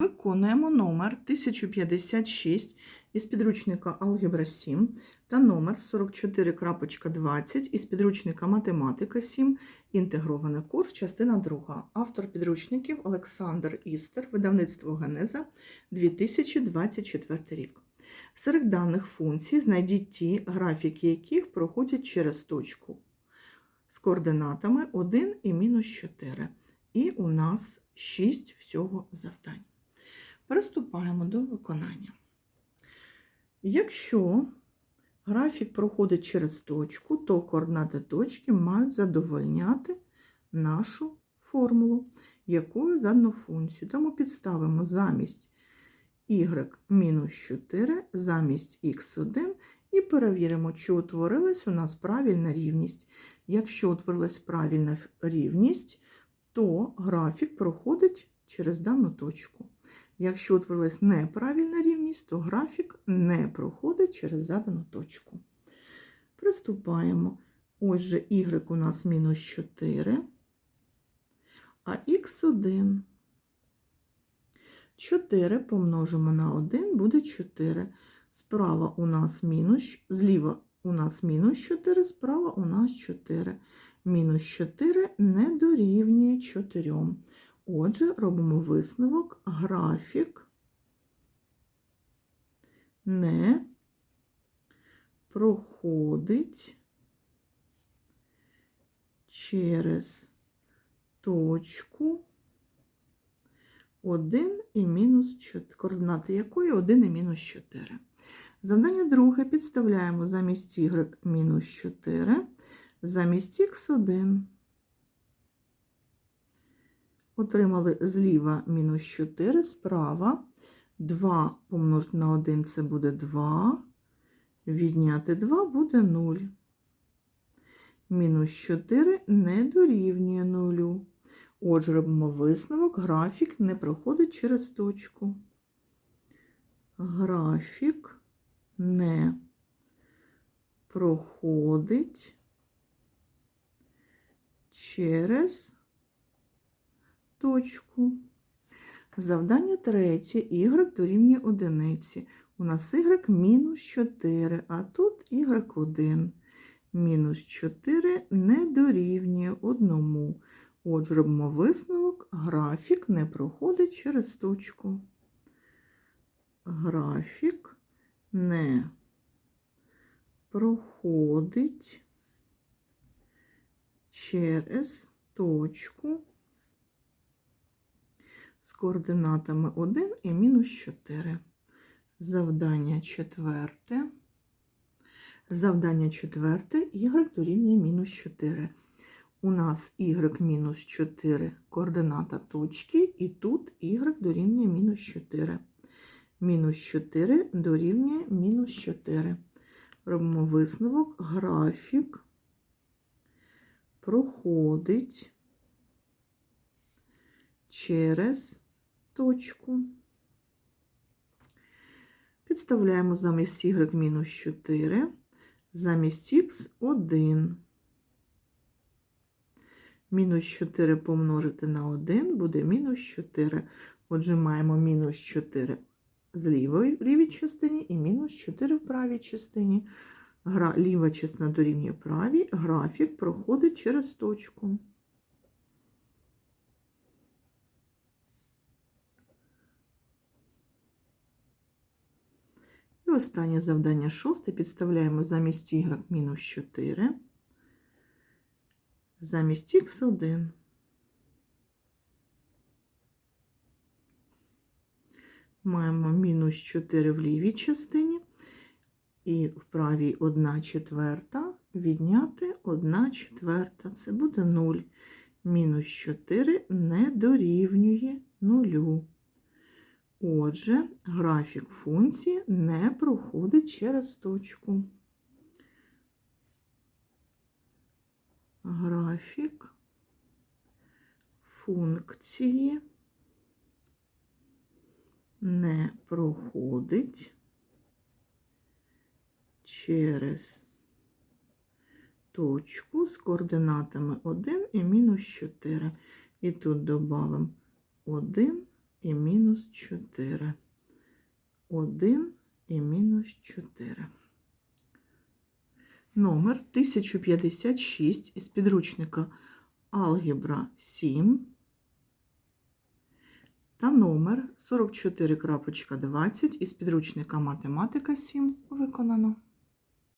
Виконуємо номер 1056 із підручника Алгебра 7 та номер 44.20 із підручника Математика 7, інтегрований курс, частина 2. Автор підручників Олександр Істер, видавництво Генеза 2024 рік. Серед даних функцій знайдіть ті, графіки яких проходять через точку з координатами 1 і мінус 4. І у нас 6 всього завдань. Приступаємо до виконання. Якщо графік проходить через точку, то координати точки мають задовольняти нашу формулу, якою задано функцію. Тому підставимо замість y-4, замість x1 і перевіримо, чи утворилась у нас правильна рівність. Якщо утворилась правильна рівність, то графік проходить через дану точку. Якщо утворилась неправильна рівність, то графік не проходить через задану точку. Приступаємо. Ось же y у нас мінус 4, а х1. 4 помножимо на 1 буде 4. Справа у нас мінус, зліва у нас мінус 4, справа у нас 4. Мінус 4 не дорівнює 4. Отже, робимо висновок, графік не проходить через точку 1 і мінус 4, координати якої 1 і мінус 4. Завдання друге підставляємо замість y мінус 4, замість х1. Отримали зліва мінус 4, справа 2 помножити на 1 це буде 2. Відняти 2 буде 0. Мінус 4 не дорівнює 0. Отже, робимо висновок, графік не проходить через точку. Графік не проходить через точку. Завдання третє. Y дорівнює одиниці. У нас y мінус 4, а тут y1. Мінус 4 не дорівнює 1. Отже, робимо висновок, графік не проходить через точку. Графік не проходить через точку з координатами 1 і мінус 4. Завдання четверте. Завдання четверте y дорівнює мінус 4. У нас y мінус 4 координата точки, і тут y дорівнює мінус 4. Мінус 4 дорівнює мінус 4. Робимо висновок, графік проходить через точку. Підставляємо замість y мінус 4, замість х 1. Мінус 4 помножити на 1 буде мінус 4. Отже, маємо мінус 4 з лівої лівій частині і мінус 4 в правій частині. Гра, ліва частина дорівнює правій, графік проходить через точку. І останнє завдання шосте. Підставляємо замість y мінус 4, замість х1. Маємо мінус 4 в лівій частині і в правій 1 четверта, відняти 1 четверта. Це буде 0. Мінус 4 не дорівнює 0. Отже, графік функції не проходить через точку. Графік функції не проходить через точку з координатами 1 і мінус 4. І тут додамо 1 і мінус 4. 1 і мінус 4. Номер 1056 із підручника Алгебра 7 та номер 44.20 із підручника Математика 7 виконано.